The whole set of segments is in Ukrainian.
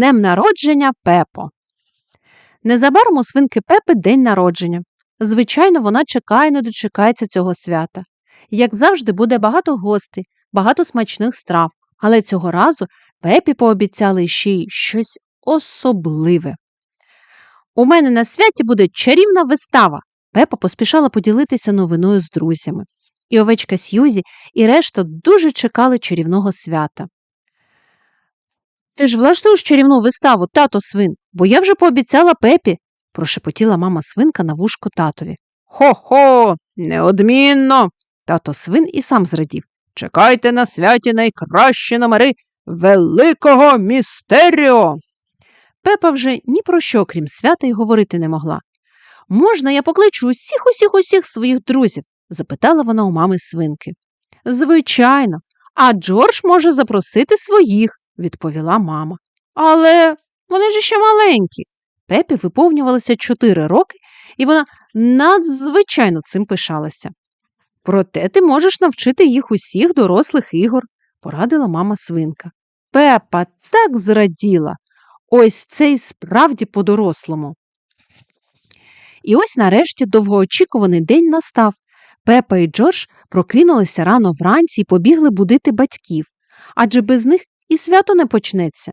днем народження Пепо. Незабаром у свинки Пепи день народження. Звичайно, вона чекає, не дочекається цього свята. Як завжди, буде багато гостей, багато смачних страв, але цього разу Пепі пообіцяли ще й щось особливе. У мене на святі буде чарівна вистава. Пепа поспішала поділитися новиною з друзями. І овечка Сьюзі, і решта дуже чекали чарівного свята. Ти ж влаштуєш чарівну виставу, тато свин, бо я вже пообіцяла Пепі, прошепотіла мама свинка на вушко татові. Хо-хо, неодмінно. Тато свин і сам зрадів. Чекайте на святі найкращі номери великого містеріо. Пепа вже ні про що, крім свята, й говорити не могла. Можна я покличу усіх усіх усіх своїх друзів? запитала вона у мами свинки. Звичайно, а Джордж може запросити своїх, відповіла мама. Але вони ж ще маленькі. Пепі виповнювалося чотири роки, і вона надзвичайно цим пишалася. Проте ти можеш навчити їх усіх дорослих ігор, порадила мама свинка. Пепа так зраділа. Ось це й справді по-дорослому. І ось нарешті довгоочікуваний день настав. Пепа і Джордж прокинулися рано вранці і побігли будити батьків, адже без них і свято не почнеться.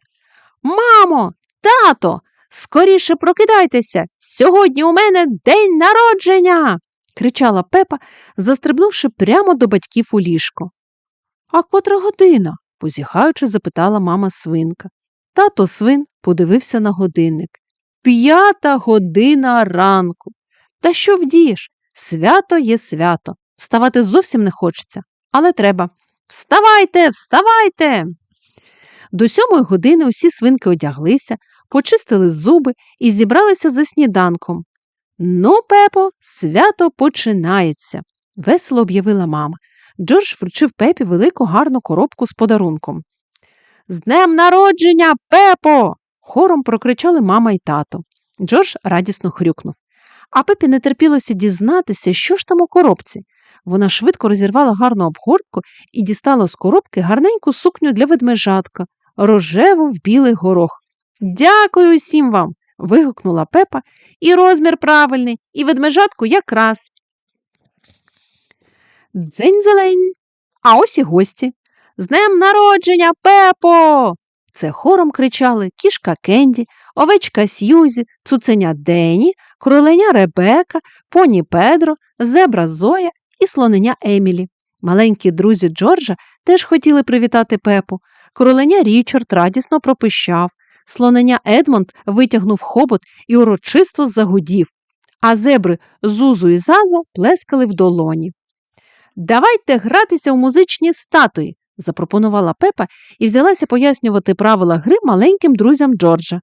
Мамо, тато, скоріше прокидайтеся. Сьогодні у мене день народження. кричала Пепа, застрибнувши прямо до батьків у ліжко. А котра година? позіхаючи, запитала мама свинка. Тато свин подивився на годинник. П'ята година ранку. Та що вдієш? Свято є свято. Вставати зовсім не хочеться, але треба. Вставайте, вставайте. До сьомої години усі свинки одяглися, почистили зуби і зібралися за сніданком. Ну, Пепо, свято починається, весело об'явила мама. Джордж вручив пепі велику гарну коробку з подарунком. З днем народження, Пепо. хором прокричали мама й тато. Джордж радісно хрюкнув. А пепі не терпілося дізнатися, що ж там у коробці. Вона швидко розірвала гарну обгортку і дістала з коробки гарненьку сукню для ведмежатка, рожеву в білий горох. Дякую усім вам. вигукнула пепа, і розмір правильний, і ведмежатку якраз. Дзень зелень. А ось і гості. З днем народження, пепо. Це хором кричали кішка Кенді, овечка Сьюзі, цуценя Дені, кроленя Ребека, поні Педро, зебра Зоя і слоненя Емілі. Маленькі друзі Джорджа теж хотіли привітати пепу. Кроленя Річард радісно пропищав. Слоненя Едмонд витягнув хобот і урочисто загудів, а зебри Зузу і Заза плескали в долоні. Давайте гратися у музичні статуї, запропонувала пепа і взялася пояснювати правила гри маленьким друзям Джорджа.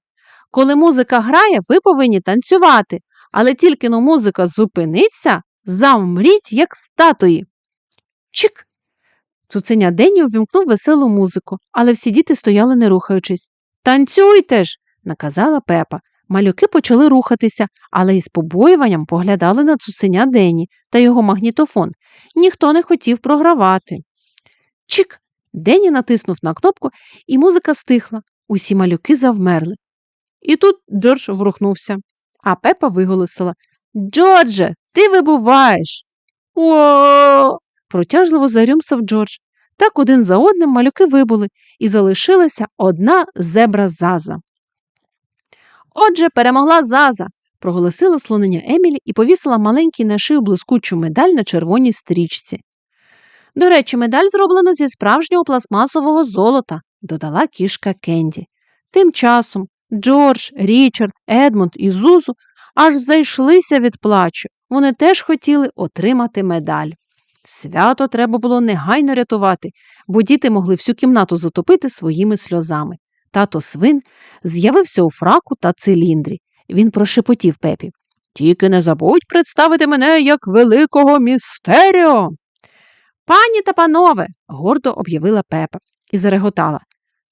Коли музика грає, ви повинні танцювати, але тільки но музика зупиниться, завмріть, як статуї. Чик. Цуценя Дені увімкнув веселу музику, але всі діти стояли не рухаючись. Танцюйте ж, наказала пепа. Малюки почали рухатися, але із побоюванням поглядали на цуценя Дені та його магнітофон. Ніхто не хотів програвати. Чик. Дені натиснув на кнопку, і музика стихла. Усі малюки завмерли. І тут Джордж врухнувся, а пепа виголосила Джордже, ти вибуваєш. О. протяжливо зарюмсав Джордж. Так один за одним малюки вибули, і залишилася одна зебра заза. Отже, перемогла заза, проголосила слонення Емілі і повісила маленький на шию блискучу медаль на червоній стрічці. До речі, медаль зроблена зі справжнього пластмасового золота, додала кішка Кенді. Тим часом Джордж, Річард, Едмунд і Зузу аж зайшлися від плачу. Вони теж хотіли отримати медаль. Свято треба було негайно рятувати, бо діти могли всю кімнату затопити своїми сльозами. Тато свин з'явився у фраку та циліндрі. Він прошепотів пепі. Тільки не забудь представити мене як великого містеріо. Пані та панове, гордо об'явила пепа і зареготала.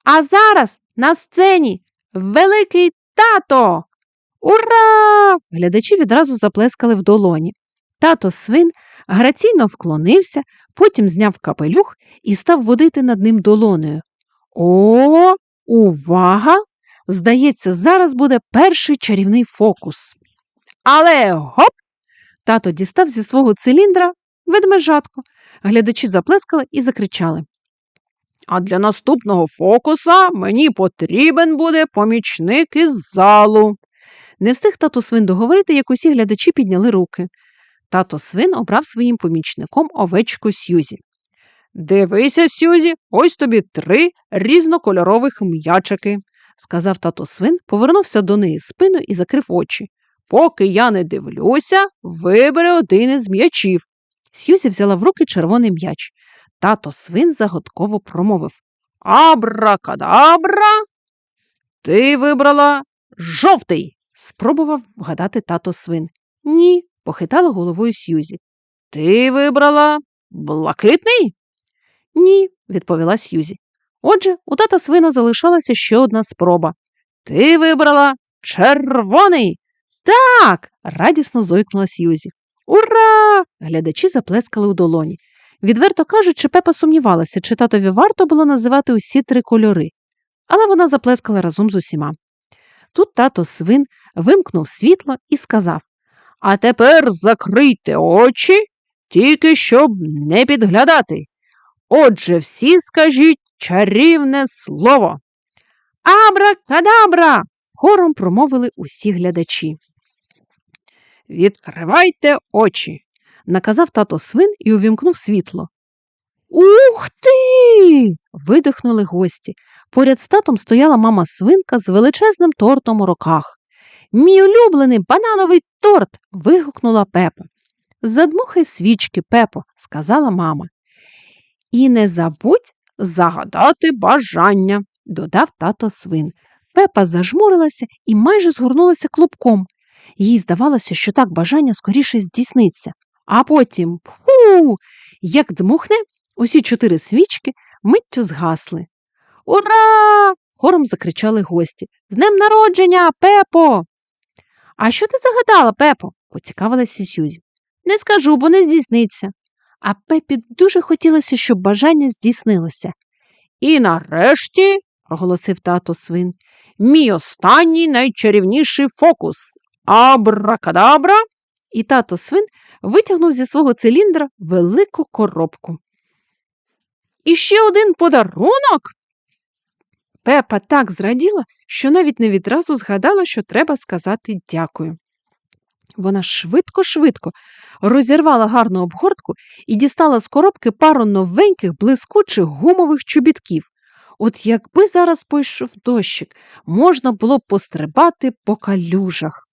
А зараз на сцені великий тато. Ура! Глядачі відразу заплескали в долоні. Тато свин граційно вклонився, потім зняв капелюх і став водити над ним долонею. О, увага! Здається, зараз буде перший чарівний фокус. Але гоп! Тато дістав зі свого циліндра ведмежатку. Глядачі заплескали і закричали. А для наступного фокуса мені потрібен буде помічник із залу. Не встиг тато свин договорити, як усі глядачі підняли руки. Тато свин обрав своїм помічником овечку Сюзі. Дивися, Сюзі, ось тобі три різнокольорових м'ячики, сказав тато свин, повернувся до неї спину і закрив очі. Поки я не дивлюся, вибери один із м'ячів. Сюзі взяла в руки червоний м'яч. Тато свин загадково промовив Абракадабра. Ти вибрала жовтий, спробував вгадати тато свин. Ні, похитала головою Сюзі. Ти вибрала блакитний? Ні, відповіла Сюзі. Отже, у тата свина залишалася ще одна спроба. Ти вибрала червоний. Так. радісно зойкнула Сюзі. Ура! Глядачі заплескали у долоні. Відверто кажучи, Пепа сумнівалася, чи татові варто було називати усі три кольори, але вона заплескала разом з усіма. Тут тато свин вимкнув світло і сказав А тепер закрийте очі, тільки щоб не підглядати. Отже, всі скажіть чарівне слово. Абра-кадабра! хором промовили усі глядачі. Відкривайте очі, наказав тато свин і увімкнув світло. Ух ти. видихнули гості. Поряд з татом стояла мама свинка з величезним тортом у руках. Мій улюблений банановий торт. вигукнула Пепа. Задмухай свічки, Пепо, сказала мама. І не забудь загадати бажання, додав тато свин. Пепа зажмурилася і майже згорнулася клубком. Їй здавалося, що так бажання скоріше здійсниться. А потім фу, як дмухне, усі чотири свічки миттю згасли. Ура! хором закричали гості. З днем народження, Пепо. А що ти загадала, Пепо? поцікавилася Сюзі. Не скажу, бо не здійсниться. А Пепі дуже хотілося, щоб бажання здійснилося. І нарешті, проголосив тато свин, мій останній найчарівніший фокус. Абракадабра. І тато свин витягнув зі свого циліндра велику коробку. І ще один подарунок. Пепа так зраділа, що навіть не відразу згадала, що треба сказати дякую. Вона швидко-швидко розірвала гарну обгортку і дістала з коробки пару новеньких блискучих гумових чобітків. От якби зараз пойшов дощик, можна було б пострибати по калюжах.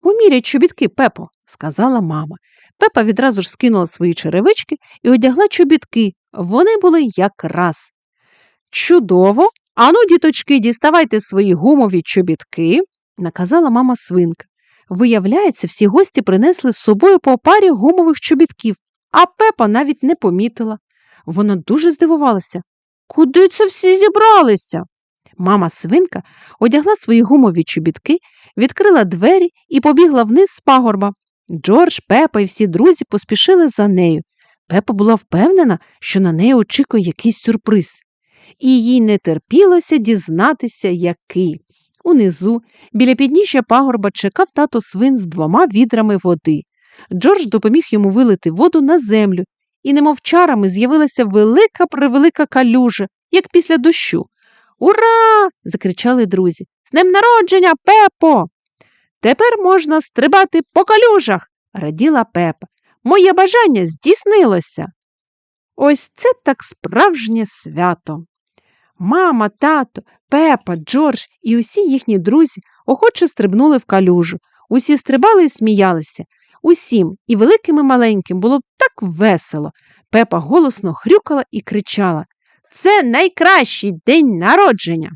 Поміряй чобітки, Пепо, сказала мама. Пепа відразу ж скинула свої черевички і одягла чобітки. Вони були якраз. Чудово! Ану, діточки, діставайте свої гумові чобітки, наказала мама свинка. Виявляється, всі гості принесли з собою по парі гумових чобітків, а пепа навіть не помітила. Вона дуже здивувалася. Куди це всі зібралися? Мама свинка одягла свої гумові чобітки, відкрила двері і побігла вниз з пагорба. Джордж, Пепа і всі друзі поспішили за нею. Пепа була впевнена, що на неї очікує якийсь сюрприз, і їй не терпілося дізнатися, який. Унизу, біля підніжжя пагорба, чекав тато свин з двома відрами води. Джордж допоміг йому вилити воду на землю, і, немов чарами, з'явилася велика превелика калюжа, як після дощу. Ура! закричали друзі. З днем народження, Пепо! Тепер можна стрибати по калюжах, раділа Пепа. Моє бажання здійснилося. Ось це так справжнє свято. Мама, тато, Пепа, Джордж і усі їхні друзі охоче стрибнули в калюжу. Усі стрибали і сміялися. Усім, і великим і маленьким, було так весело. Пепа голосно хрюкала і кричала Це найкращий день народження.